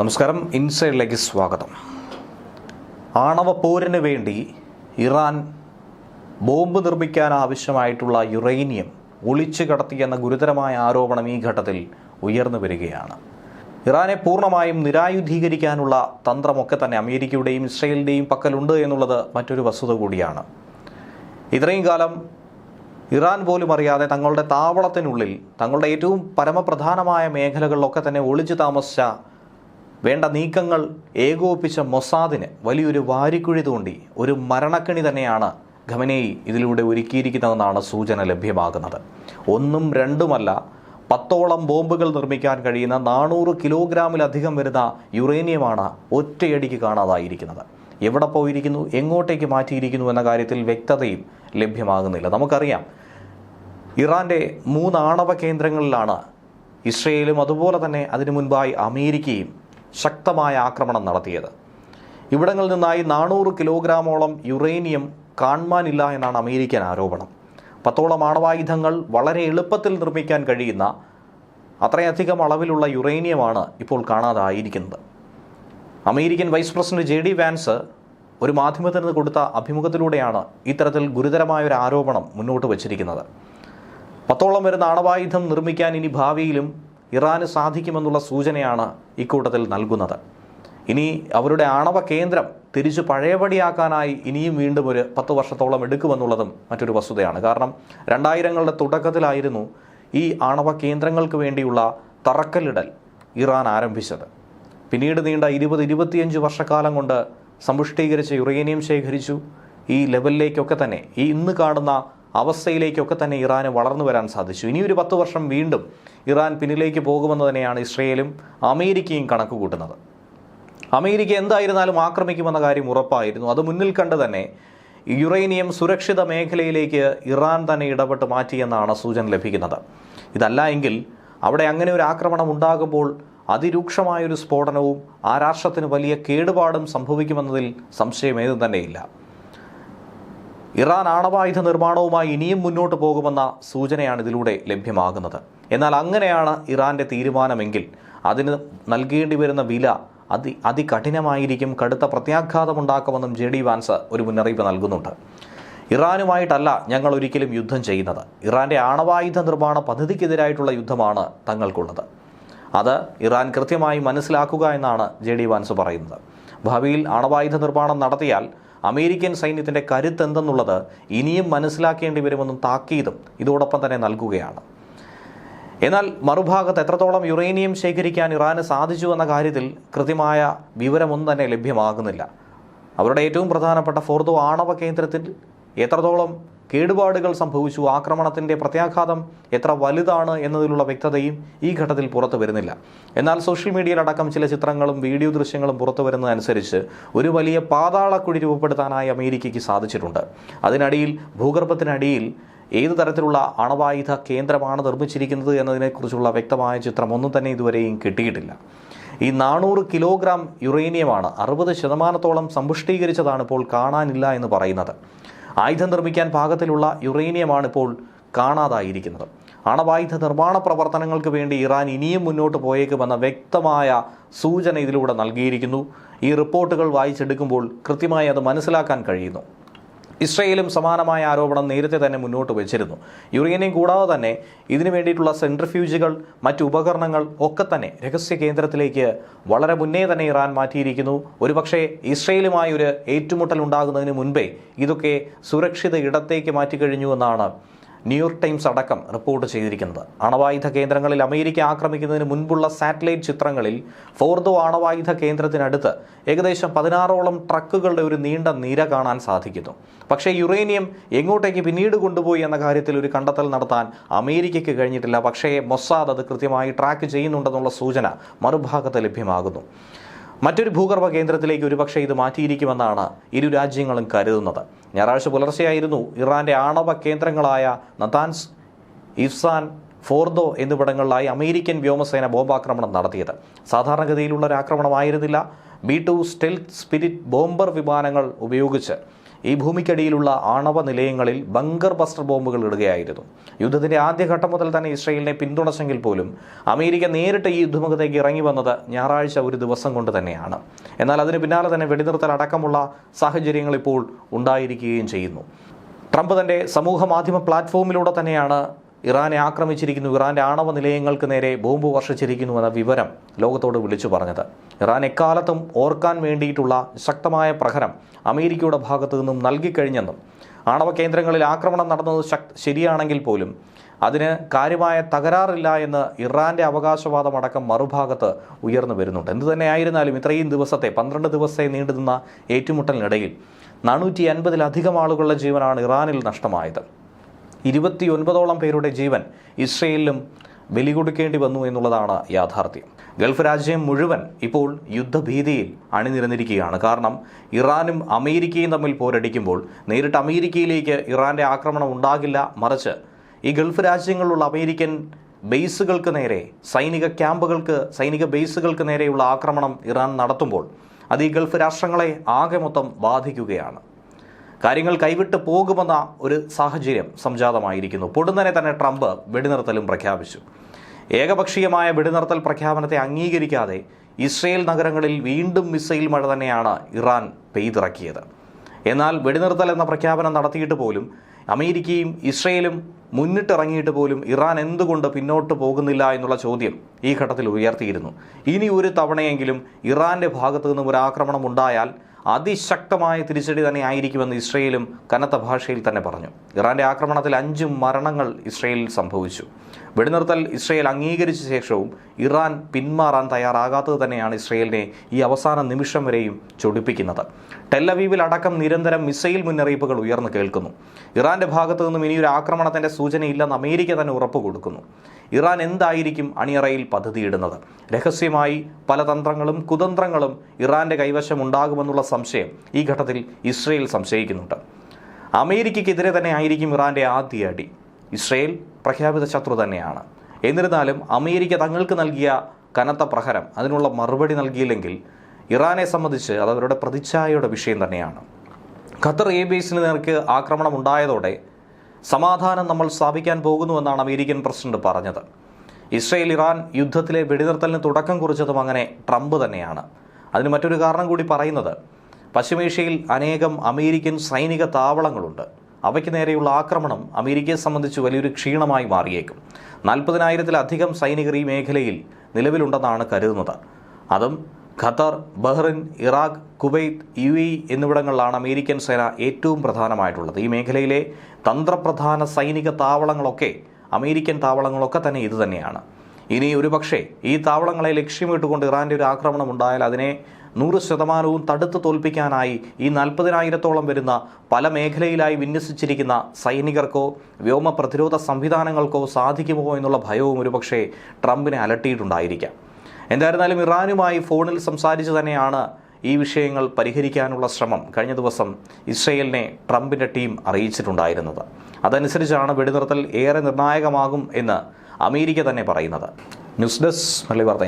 നമസ്കാരം. ഇൻസൈഡിലേക്ക് സ്വാഗതം. ആണവ പോരിന് വേണ്ടി ഇറാൻ ബോംബ് നിർമ്മിക്കാൻ ആവശ്യമായിട്ടുള്ള യുറേനിയം ഒളിച്ചു കടത്തിയെന്ന ഗുരുതരമായ ആരോപണം ഈ ഘട്ടത്തിൽ ഉയർന്നു വരികയാണ്. ഇറാനെ പൂർണമായും നിരായുധീകരിക്കാനുള്ള തന്ത്രമൊക്കെ തന്നെ അമേരിക്കയുടെയും ഇസ്രയേലിന്റെയും പക്കലുണ്ട് എന്നുള്ളത് മറ്റൊരു വസ്തുത കൂടിയാണ്. ഇത്രയും കാലം ഇറാൻ പോലും അറിയാതെ തങ്ങളുടെ താവളത്തിനുള്ളിൽ തങ്ങളുടെ ഏറ്റവും പരമപ്രധാനമായ മേഖലകളിലൊക്കെ തന്നെ ഒളിച്ചു താമസിച്ച വേണ്ട നീക്കങ്ങൾ ഏകോപിപ്പിച്ച മൊസാദിന് വലിയൊരു വാരിക്കുഴി തോണ്ടി ഒരു മരണക്കണി തന്നെയാണ് ഖമനേയി ഇതിലൂടെ ഒരുക്കിയിരിക്കുന്നതെന്നാണ് സൂചന ലഭ്യമാകുന്നത്. ഒന്നും രണ്ടുമല്ല പത്തോളം ബോംബുകൾ നിർമ്മിക്കാൻ കഴിയുന്ന നാനൂറ് കിലോഗ്രാമിലധികം വരുന്ന യുറേനിയമാണ് ഒറ്റയടിക്ക് കാണാതായിരിക്കുന്നത്. എവിടെ പോയിരിക്കുന്നു എങ്ങോട്ടേക്ക് മാറ്റിയിരിക്കുന്നു എന്ന കാര്യത്തിൽ വ്യക്തതയും ലഭ്യമാകുന്നില്ല. നമുക്കറിയാം ഇറാന്റെ മൂന്ന് ആണവ കേന്ദ്രങ്ങളിലാണ് ഇസ്രയേലും അതുപോലെ തന്നെ അതിനു മുൻപായി അമേരിക്കയും ശക്തമായ ആക്രമണം നടത്തിയത്. ഇവിടങ്ങളിൽ നിന്നായി നാനൂറ് കിലോഗ്രാമോളം യുറേനിയം കാണുവാനില്ല എന്നാണ് അമേരിക്കൻ ആരോപണം. പത്തോളം ആണവായുധങ്ങൾ വളരെ എളുപ്പത്തിൽ നിർമ്മിക്കാൻ കഴിയുന്ന അത്രയധികം അളവിലുള്ള യുറേനിയമാണ് ഇപ്പോൾ കാണാതായിരിക്കുന്നത്. American vice president J D Vance ഒരു മാധ്യമത്തിന് കൊടുത്ത അഭിമുഖത്തിലൂടെയാണ് ഇത്തരത്തിൽ ഗുരുതരമായ ഒരു ആരോപണം മുന്നോട്ട് വച്ചിരിക്കുന്നത്. പത്തോളം വരുന്ന ആണവായുധം നിർമ്മിക്കാൻ ഇനി ഭാവിയിലും ഇറാന് സാധിക്കുമെന്നുള്ള സൂചനയാണ് ഇക്കൂട്ടത്തിൽ നൽകുന്നത്. ഇനി അവരുടെ ആണവ കേന്ദ്രം തിരിച്ചു പഴയപടിയാക്കാനായി ഇനിയും വീണ്ടും ഒരു പത്ത് വർഷത്തോളം എടുക്കുമെന്നുള്ളതും മറ്റൊരു വസ്തുതയാണ്. കാരണം രണ്ടായിരങ്ങളുടെ തുടക്കത്തിലായിരുന്നു ഈ ആണവ കേന്ദ്രങ്ങൾക്ക് വേണ്ടിയുള്ള തറക്കല്ലിടൽ ഇറാൻ ആരംഭിച്ചത്. പിന്നീട് നീണ്ട ഇരുപത് ഇരുപത്തിയഞ്ച് വർഷക്കാലം കൊണ്ട് സമ്പുഷ്ടീകരിച്ച യുറേനിയം ശേഖരിച്ചു. ഈ ലെവലിലേക്കൊക്കെ തന്നെ ഈ ഇന്ന് കാണുന്ന അവസ്ഥയിലേക്കൊക്കെ തന്നെ ഇറാന് വളർന്നു വരാൻ സാധിച്ചു. ഇനി ഒരു പത്ത് വർഷം വീണ്ടും ഇറാൻ പിന്നിലേക്ക് പോകുമെന്ന് തന്നെയാണ് ഇസ്രയേലും അമേരിക്കയും കണക്ക് കൂട്ടുന്നത് അമേരിക്ക എന്തായിരുന്നാലും ആക്രമിക്കുമെന്ന കാര്യം ഉറപ്പായിരുന്നു. അത് മുന്നിൽ കണ്ട് തന്നെ യുറേനിയം സുരക്ഷിത മേഖലയിലേക്ക് ഇറാൻ തന്നെ ഇടപെട്ട് മാറ്റിയെന്നാണ് സൂചന ലഭിക്കുന്നത്. ഇതല്ല എങ്കിൽ അവിടെ അങ്ങനെ ഒരു ആക്രമണം ഉണ്ടാകുമ്പോൾ അതിരൂക്ഷമായൊരു സ്ഫോടനവും ആ രാഷ്ട്രത്തിന് വലിയ കേടുപാടും സംഭവിക്കുമെന്നതിൽ സംശയമേതും തന്നെയില്ല. ഇറാൻ ആണവായുധ നിർമ്മാണവുമായി ഇനിയും മുന്നോട്ട് പോകുമെന്ന സൂചനയാണ് ഇതിലൂടെ ലഭ്യമാകുന്നത്. എന്നാൽ അങ്ങനെയാണ് ഇറാന്റെ തീരുമാനമെങ്കിൽ അതിന് നൽകേണ്ടി വരുന്ന വില അതി അതികഠിനമായിരിക്കും. കടുത്ത പ്രത്യാഘാതമുണ്ടാക്കുമെന്നും ജെ ഡി വാൻസ് ഒരു മുന്നറിയിപ്പ് നൽകുന്നുണ്ട്. ഇറാനുമായിട്ടല്ല ഞങ്ങൾ ഒരിക്കലും യുദ്ധം ചെയ്യുന്നത്. ഇറാന്റെ ആണവായുധ നിർമ്മാണ പദ്ധതിക്കെതിരായിട്ടുള്ള യുദ്ധമാണ് തങ്ങൾക്കുള്ളത്. അത് ഇറാൻ കൃത്യമായി മനസ്സിലാക്കുക എന്നാണ് ജെ ഡി വാൻസ് പറയുന്നത്. ഭാവിയിൽ ആണവായുധ നിർമ്മാണം നടത്തിയാൽ അമേരിക്കൻ സൈന്യത്തിന്റെ കരുത്തെന്തെന്നുള്ളത് ഇനിയും മനസ്സിലാക്കേണ്ടി വരുമെന്നും താക്കീതും ഇതോടൊപ്പം തന്നെ നൽകുകയാണ്. എന്നാൽ മറുഭാഗത്ത് എത്രത്തോളം യുറേനിയം ശേഖരിക്കാൻ ഇറാന് സാധിച്ചു എന്ന കാര്യത്തിൽ കൃത്യമായ വിവരമൊന്നും തന്നെ ലഭ്യമാകുന്നില്ല. അവരുടെ ഏറ്റവും പ്രധാനപ്പെട്ട ഫോർദോ ആണവ കേന്ദ്രത്തിൽ എത്രത്തോളം കേടുപാടുകൾ സംഭവിച്ചു. ആക്രമണത്തിന്റെ പ്രത്യാഘാതം എത്ര വലുതാണ് എന്നതിലുള്ള വ്യക്തതയും ഈ ഘട്ടത്തിൽ പുറത്തു വരുന്നില്ല. എന്നാൽ സോഷ്യൽ മീഡിയയിലടക്കം ചില ചിത്രങ്ങളും വീഡിയോ ദൃശ്യങ്ങളും പുറത്തു വരുന്നതനുസരിച്ച് ഒരു വലിയ പാതാളക്കുഴി രൂപപ്പെടുത്താനായി അമേരിക്കയ്ക്ക് സാധിച്ചിട്ടുണ്ട്. അതിനടിയിൽ ഭൂഗർഭത്തിനടിയിൽ ഏത് തരത്തിലുള്ള അണവായുധ കേന്ദ്രമാണ് നിർമ്മിച്ചിരിക്കുന്നത് എന്നതിനെക്കുറിച്ചുള്ള വ്യക്തമായ ചിത്രം ഒന്നും തന്നെ ഇതുവരെയും കിട്ടിയിട്ടില്ല. ഈ നാനൂറ് കിലോഗ്രാം യുറേനിയമാണ് അറുപത് ശതമാനത്തോളം സമ്പുഷ്ടീകരിച്ചതാണ് ഇപ്പോൾ കാണാനില്ല എന്ന് പറയുന്നത്. ആയുധം നിർമ്മിക്കാൻ പാകത്തിലുള്ള യുറേനിയമാണ് ഇപ്പോൾ കാണാതായിരിക്കുന്നത്. അണവായുധ നിർമ്മാണ പ്രവർത്തനങ്ങൾക്ക് വേണ്ടി ഇറാൻ ഇനിയും മുന്നോട്ട് പോയേക്കുമെന്ന വ്യക്തമായ സൂചന ഇതിലൂടെ നൽകിയിരിക്കുന്നു. ഈ റിപ്പോർട്ടുകൾ വായിച്ചെടുക്കുമ്പോൾ കൃത്യമായി അത് മനസ്സിലാക്കാൻ കഴിയുന്നു. ഇസ്രയേലും സമാനമായ ആരോപണം നേരത്തെ തന്നെ മുന്നോട്ട് വെച്ചിരുന്നു. യുറേനിയം കൂടാതെ തന്നെ ഇതിനു വേണ്ടിയിട്ടുള്ള സെൻട്രിഫ്യൂജുകൾ മറ്റു ഉപകരണങ്ങൾ ഒക്കെ തന്നെ രഹസ്യ കേന്ദ്രത്തിലേക്ക് വളരെ മുന്നേ തന്നെ ഇറാൻ മാറ്റിയിരിക്കുന്നു. ഒരുപക്ഷെ ഇസ്രയേലുമായി ഒരു ഏറ്റുമുട്ടൽ ഉണ്ടാകുന്നതിന് മുൻപേ ഇതൊക്കെ സുരക്ഷിത ഇടത്തേക്ക് മാറ്റിക്കഴിഞ്ഞു എന്നാണ് ന്യൂയോർക്ക് ടൈംസ് അടക്കം റിപ്പോർട്ട് ചെയ്തിരിക്കുന്നത്. അണവായുധ കേന്ദ്രങ്ങളിൽ അമേരിക്ക ആക്രമിക്കുന്നതിന് മുൻപുള്ള സാറ്റലൈറ്റ് ചിത്രങ്ങളിൽ ഫോർദോ അണവായുധ കേന്ദ്രത്തിനടുത്ത് ഏകദേശം പതിനാറോളം ട്രക്കുകളുടെ ഒരു നീണ്ട നിര കാണാൻ സാധിക്കുന്നു. പക്ഷേ യുറേനിയം എങ്ങോട്ടേക്ക് പിന്നീട് കൊണ്ടുപോയി എന്ന കാര്യത്തിൽ ഒരു കണ്ടെത്തൽ നടത്താൻ അമേരിക്കയ്ക്ക് കഴിഞ്ഞിട്ടില്ല. പക്ഷേ മൊസാദ് അത് കൃത്യമായി ട്രാക്ക് ചെയ്യുന്നുണ്ടെന്നുള്ള സൂചന മറുഭാഗത്ത് ലഭ്യമാകുന്നു. മറ്റൊരു ഭൂഗർഭ കേന്ദ്രത്തിലേക്ക് ഒരുപക്ഷെ ഇത് മാറ്റിയിരിക്കുമെന്നാണ് ഇരു രാജ്യങ്ങളും കരുതുന്നത്. ഞായറാഴ്ച പുലർച്ചെയായിരുന്നു ഇറാന്റെ ആണവ കേന്ദ്രങ്ങളായ നതാൻസ് ഇഫ്സാൻ ഫോർദോ എന്നിവിടങ്ങളിലായി അമേരിക്കൻ വ്യോമസേന ബോംബാക്രമണം നടത്തിയത്. സാധാരണഗതിയിലുള്ള ഒരു ആക്രമണമായിരുന്നില്ല B two stealth spirit bomber വിമാനങ്ങൾ ഉപയോഗിച്ച് ഈ ഭൂമിക്കടിയിലുള്ള ആണവ നിലയങ്ങളിൽ ബങ്കർ ബസ്റ്റർ ബോംബുകൾ ഇടുകയായിരുന്നു. യുദ്ധത്തിന്റെ ആദ്യഘട്ടം മുതൽ തന്നെ ഇസ്രയേലിനെ പിന്തുണച്ചെങ്കിൽ പോലും അമേരിക്ക നേരിട്ട് ഈ യുദ്ധമുഖത്തേക്ക് ഇറങ്ങി വന്നത് ഞായറാഴ്ച ഒരു ദിവസം കൊണ്ട് തന്നെയാണ്. എന്നാൽ അതിന് പിന്നാലെ തന്നെ വെടിനിർത്തൽ അടക്കമുള്ള സാഹചര്യങ്ങൾ ഇപ്പോൾ ഉണ്ടായിരിക്കുകയും ചെയ്യുന്നു. ട്രംപ് തന്റെ സമൂഹ മാധ്യമ പ്ലാറ്റ്ഫോമിലൂടെ തന്നെയാണ് ഇറാനെ ആക്രമിച്ചിരിക്കുന്നു. ഇറാന്റെ ആണവ നിലയങ്ങൾക്ക് നേരെ ബോംബ് വർഷിച്ചിരിക്കുന്നു എന്ന വിവരം ലോകത്തോട് വിളിച്ചു പറഞ്ഞത്. ഇറാൻ എക്കാലത്തും ഓർക്കാൻ വേണ്ടിയിട്ടുള്ള ശക്തമായ പ്രഹരം അമേരിക്കയുടെ ഭാഗത്തു നിന്നും നൽകിക്കഴിഞ്ഞെന്നും ആണവ കേന്ദ്രങ്ങളിൽ ആക്രമണം നടന്നത് ശരിയാണെങ്കിൽ പോലും അതിന് കാര്യമായ തകരാറില്ല എന്ന് ഇറാന്റെ അവകാശവാദമടക്കം മറുഭാഗത്ത് ഉയർന്നു വരുന്നുണ്ട്. എന്തു തന്നെയായിരുന്നാലും ഇത്രയും ദിവസത്തെ പന്ത്രണ്ട് ദിവസത്തെ നീണ്ടുനിന്ന ഏറ്റുമുട്ടലിനിടയിൽ നാനൂറ്റി അൻപതിലധികം ആളുകളുടെ ജീവനാണ് ഇറാനിൽ നഷ്ടമായത്. ഇരുപത്തിയൊൻപതോളം പേരുടെ ജീവൻ ഇസ്രയേലിലും ബലി കൊടുക്കേണ്ടി വന്നു എന്നുള്ളതാണ് യാഥാർത്ഥ്യം. ഗൾഫ് രാജ്യം മുഴുവൻ ഇപ്പോൾ യുദ്ധഭീതിയിൽ അണിനിരന്നിരിക്കുകയാണ്. കാരണം ഇറാനും അമേരിക്കയും തമ്മിൽ പോരടിക്കുമ്പോൾ നേരിട്ട് അമേരിക്കയിലേക്ക് ഇറാന്റെ ആക്രമണം ഉണ്ടാകില്ല. മറിച്ച് ഈ ഗൾഫ് രാജ്യങ്ങളിലുള്ള അമേരിക്കൻ ബേസുകൾക്ക് നേരെ സൈനിക ക്യാമ്പുകൾക്ക് സൈനിക ബേസുകൾക്ക് നേരെയുള്ള ആക്രമണം ഇറാൻ നടത്തുമ്പോൾ അത് ഈ ഗൾഫ് രാഷ്ട്രങ്ങളെ ആകെ മൊത്തം ബാധിക്കുകയാണ്. കാര്യങ്ങൾ കൈവിട്ട് പോകുമെന്ന ഒരു സാഹചര്യം സംജാതമായിരിക്കുന്നു. പൊടുന്നനെ തന്നെ ട്രംപ് വെടിനിർത്തലും പ്രഖ്യാപിച്ചു. ഏകപക്ഷീയമായ വെടിനിർത്തൽ പ്രഖ്യാപനത്തെ അംഗീകരിക്കാതെ ഇസ്രയേൽ നഗരങ്ങളിൽ വീണ്ടും മിസൈൽ മഴ തന്നെയാണ് ഇറാൻ പെയ്തിറക്കിയത്. എന്നാൽ വെടിനിർത്തൽ എന്ന പ്രഖ്യാപനം നടത്തിയിട്ട് പോലും അമേരിക്കയും ഇസ്രയേലും മുന്നിട്ടിറങ്ങിയിട്ട് പോലും ഇറാൻ എന്തുകൊണ്ട് പിന്നോട്ട് പോകുന്നില്ല എന്നുള്ള ചോദ്യം ഈ ഘട്ടത്തിൽ ഉയർത്തിയിരുന്നു. ഇനി ഒരു തവണയെങ്കിലും ഇറാന്റെ ഭാഗത്തു നിന്നും ഒരു ആക്രമണം ഉണ്ടായാൽ അതിശക്തമായ തിരിച്ചടി തന്നെ ആയിരിക്കുമെന്ന് ഇസ്രയേലും കനത്ത ഭാഷയിൽ തന്നെ പറഞ്ഞു. ഇറാന്റെ ആക്രമണത്തിൽ അഞ്ച് മരണങ്ങൾ ഇസ്രയേലിൽ സംഭവിച്ചു. വെടിനിർത്തൽ ഇസ്രയേൽ അംഗീകരിച്ച ശേഷവും ഇറാൻ പിന്മാറാൻ തയ്യാറാകാത്തത് തന്നെയാണ് ഇസ്രയേലിനെ ഈ അവസാന നിമിഷം വരെയും ചൊടിപ്പിക്കുന്നത്. ടെല്ലവീവിൽ അടക്കം നിരന്തരം മിസൈൽ മുന്നറിയിപ്പുകൾ ഉയർന്നു കേൾക്കുന്നു. ഇറാന്റെ ഭാഗത്തു നിന്നും ഇനിയൊരു ആക്രമണത്തിന്റെ സൂചനയില്ലെന്ന് അമേരിക്ക തന്നെ ഉറപ്പ് കൊടുക്കുന്നു ഇറാൻ എന്തായിരിക്കും അണിയറയിൽ പദ്ധതിയിടുന്നത്? രഹസ്യമായി പല തന്ത്രങ്ങളും കുതന്ത്രങ്ങളും ഇറാന്റെ കൈവശം ഉണ്ടാകുമെന്നുള്ള സംശയം ഈ ഘട്ടത്തിൽ ഇസ്രയേൽ സംശയിക്കുന്നുണ്ട്. അമേരിക്കയ്ക്കെതിരെ തന്നെ ആയിരിക്കും ഇറാന്റെ ആദ്യ അടി. ഇസ്രയേൽ പ്രഖ്യാപിത ശത്രു തന്നെയാണ്. എന്നിരുന്നാലും അമേരിക്ക തങ്ങൾക്ക് നൽകിയ കനത്ത പ്രഹരം അതിനുള്ള മറുപടി നൽകിയില്ലെങ്കിൽ ഇറാനെ സംബന്ധിച്ച് അത് അവരുടെ പ്രതിച്ഛായയുടെ വിഷയം തന്നെയാണ്. ഖത്തർ ബേസിന് നേർക്ക് ആക്രമണം ഉണ്ടായതോടെ സമാധാനം നമ്മൾ സ്ഥാപിക്കാൻ പോകുന്നുവെന്നാണ് അമേരിക്കൻ പ്രസിഡന്റ് പറഞ്ഞത്. ഇസ്രയേൽ ഇറാൻ യുദ്ധത്തിലെ വെടിനിർത്തലിന് തുടക്കം കുറിച്ചതും അങ്ങനെ ട്രംപ് തന്നെയാണ്. അതിന് മറ്റൊരു കാരണം കൂടി പറയുന്നത് പശ്ചിമേഷ്യയിൽ അനേകം അമേരിക്കൻ സൈനിക താവളങ്ങളുണ്ട്. അവയ്ക്ക് നേരെയുള്ള ആക്രമണം അമേരിക്കയെ സംബന്ധിച്ച് വലിയൊരു ക്ഷീണമായി മാറിയേക്കും. നാൽപ്പതിനായിരത്തിലധികം സൈനികർ ഈ മേഖലയിൽ നിലവിലുണ്ടെന്നാണ് കരുതുന്നത്. അതും Qatar Bahrain Iraq Kuwait U A എന്നിവിടങ്ങളിലാണ് അമേരിക്കൻ സേന ഏറ്റവും പ്രധാനമായിട്ടുള്ളത്. ഈ മേഖലയിലെ തന്ത്രപ്രധാന സൈനിക താവളങ്ങളൊക്കെ അമേരിക്കൻ താവളങ്ങളൊക്കെ തന്നെ ഇതുതന്നെയാണ് ഇനി ഒരുപക്ഷെ ഈ താവളങ്ങളെ ലക്ഷ്യമിട്ടുകൊണ്ട് ഇറാന്റെ ഒരു ആക്രമണം ഉണ്ടായാൽ അതിനെ നൂറ് ശതമാനവും തടുത്തു തോൽപ്പിക്കാനായി ഈ നാൽപ്പതിനായിരത്തോളം വരുന്ന പല മേഖലയിലായി വിന്യസിച്ചിരിക്കുന്ന സൈനികർക്കോ വ്യോമ പ്രതിരോധ സംവിധാനങ്ങൾക്കോ സാധിക്കുമോ എന്നുള്ള ഭയവും ഒരുപക്ഷെ ട്രംപിനെ അലട്ടിയിട്ടുണ്ടായിരിക്കാം. എന്തായിരുന്നാലും ഇറാനുമായി ഫോണിൽ സംസാരിച്ച് തന്നെയാണ് ഈ വിഷയങ്ങൾ പരിഹരിക്കാനുള്ള ശ്രമം കഴിഞ്ഞ ദിവസം ഇസ്രയേലിനെ ട്രംപിന്റെ ടീം അറിയിച്ചിട്ടുണ്ടായിരുന്നത്. അതനുസരിച്ചാണ് വെടിനിർത്തൽ ഏറെ നിർണായകമാകും എന്ന് അമേരിക്ക തന്നെ പറയുന്നത്. ന്യൂസ് ഡെസ്ക് മല്ലി വാർത്ത